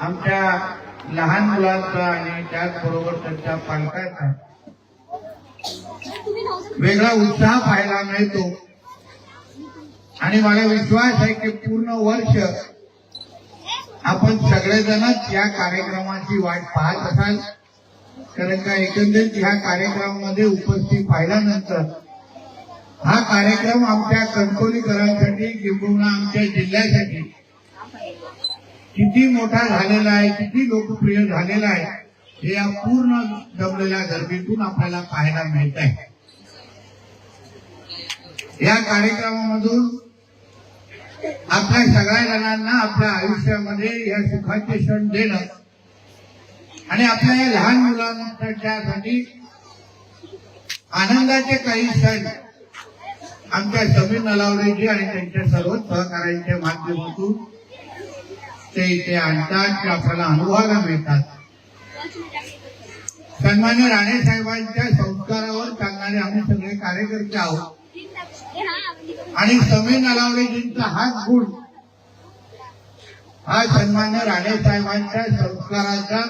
आमच्या लहान मुलांचा आणि त्याचबरोबर त्यांच्या पालकांचा वेगळा उत्साह पाहायला मिळतो. आणि मला विश्वास आहे की पूर्ण वर्ष आपण सगळेजणच या कार्यक्रमाची वाट पाहत असाल. कारण का एकंदरीत ह्या कार्यक्रमामध्ये उपस्थित पाहिल्यानंतर हा कार्यक्रम आमच्या कणकोलीकरांसाठी किंबहुना आमच्या जिल्ह्यासाठी किती मोठा झालेला आहे किती लोकप्रिय झालेला आहे हे या पूर्ण जमलेल्या गर्दीतून आपल्याला पाहायला मिळत आहे. या कार्यक्रमामधून आपल्या सगळ्या जणांना आपल्या आयुष्यामध्ये या सुखाचे क्षण देणं आणि आपल्या या लहान मुलांसाठी आनंदाचे काही क्षण आमच्या समीर नलावरेजी आणि त्यांच्या सर्व सहकार्यांच्या माध्यमातून ते इथे आणतात ते आपल्याला अनुभवायला मिळतात. सन्मान्य राणे साहेबांच्या संस्कारावर चालणारे आम्ही सगळे कार्यकर्ते आहोत. आणि समीर नलावडेजींचा हाच गुण. हा सन्मान्य राणे साहेबांच्या संस्काराचा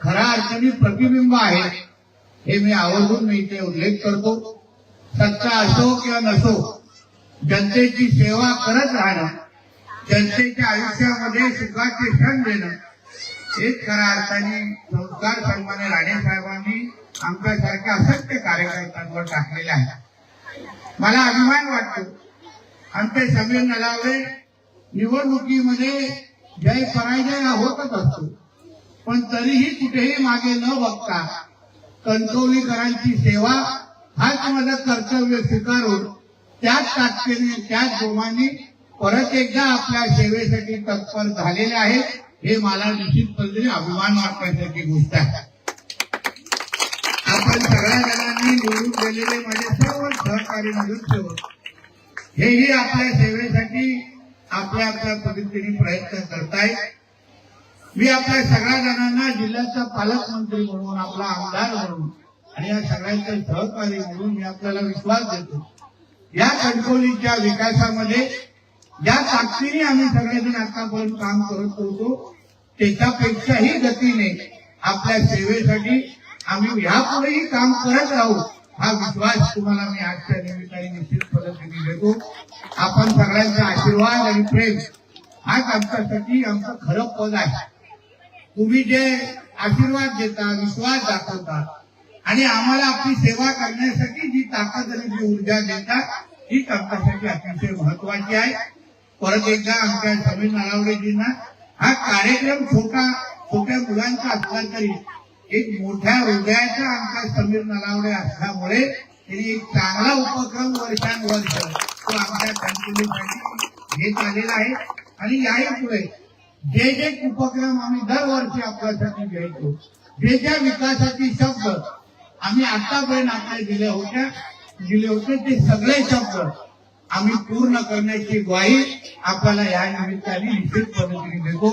खऱ्या अर्थाने प्रतिबिंब आहे. हे मी आवर्जून मी इथे उल्लेख करतो. सत्ता असो किंवा नसो जनतेची सेवा करत राहणं जनतेच्या आयुष्यामध्ये सुखाचे क्षण देणं हेच खऱ्या अर्थाने संस्कार सन्माने राणे साहेबांनी आमच्यासारख्या असत्य कार्यकर्त्यांवर टाकलेले आहे मला अभिमान वाटतो आमचे समीर नलावडे निवडणुकीमध्ये जय पराजय होतच असतो. पण तरीही कुठेही मागे न बघता कणकवलीकरांची सेवा हाच माझं कर्तव्य स्वीकारून त्याच ताकदीने त्याच जोमाने परत एकदा आपल्या सेवेसाठी तत्पर झालेले आहेत हे मला निश्चितपणे अभिमान वाटण्यासारखी गोष्ट आहे. आपण सगळ्या जणांनी निवडून गेलेले माझे म्हणजे सर्व सहकारी नगरसेवक हेही आपल्या सेवेसाठी आपल्या आपल्या पद्धतीने प्रयत्न करतायत. मी आपल्या सगळ्या जणांना जिल्ह्याचा पालकमंत्री म्हणून आपला आमदार म्हणून आणि या सगळ्यांचं सहकारी म्हणून मी आपल्याला विश्वास देतो. या कणकवलीच्या विकासामध्ये ज्या ताकदीने आम्ही सगळेजण आतापर्यंत काम करत होतो त्याच्यापेक्षाही गतीने आपल्या सेवेसाठी आम्ही यापुढेही काम करत राहू हा विश्वास तुम्हाला मी आजच्या निमित्ताने निश्चित पद्धतीने देतो. आपण सगळ्यांचा आशीर्वाद आणि प्रेम हाच आमच्यासाठी आमचं खरं पद आहे. तुम्ही जे आशीर्वाद देता विश्वास दाखवता आणि आम्हाला आपली सेवा करण्यासाठी जी ताकद आणि जी ऊर्जा देता हीच आमच्यासाठी अतिशय महत्वाची आहे. परत एकदा आमच्या समीर नलावडेजींना हा कार्यक्रम छोटा छोट्या मुलांचा असला तरी एक मोठ्या हृदयाचा आमचा समीर नलावडे असल्यामुळे त्यांनी एक चांगला उपक्रम वर्षानुवर्ष तो आमच्या कंटिन्यूसाठी घेत आलेला आहे. आणि याही पुढे जे जे उपक्रम आम्ही दरवर्षी आपल्यासाठी घ्यायचो जे ज्या विकासाचे शब्द आम्ही आतापर्यंत आपल्याला दिले होत्या दिले होते ते सगळे शब्द आम्ही पूर्ण करण्याची ग्वाही आपल्याला या निमित्ताने निश्चित पद्धतीने देतो.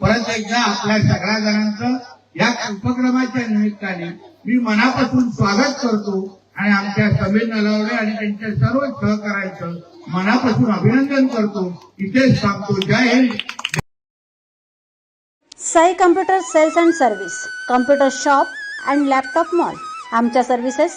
परत एकदा आपल्या सगळ्या जणांचं या उपक्रमाच्या निमित्ताने मी मनापासून स्वागत करतो आणि आमच्या समीर नलावडे आणि त्यांच्या सर्व सहकार्याचं मनापासून अभिनंदन करतो. इथेच थांबतो. जय Hind. Sai computer sales and service computer shop and laptop mall आमच्या सर्व्हिसेस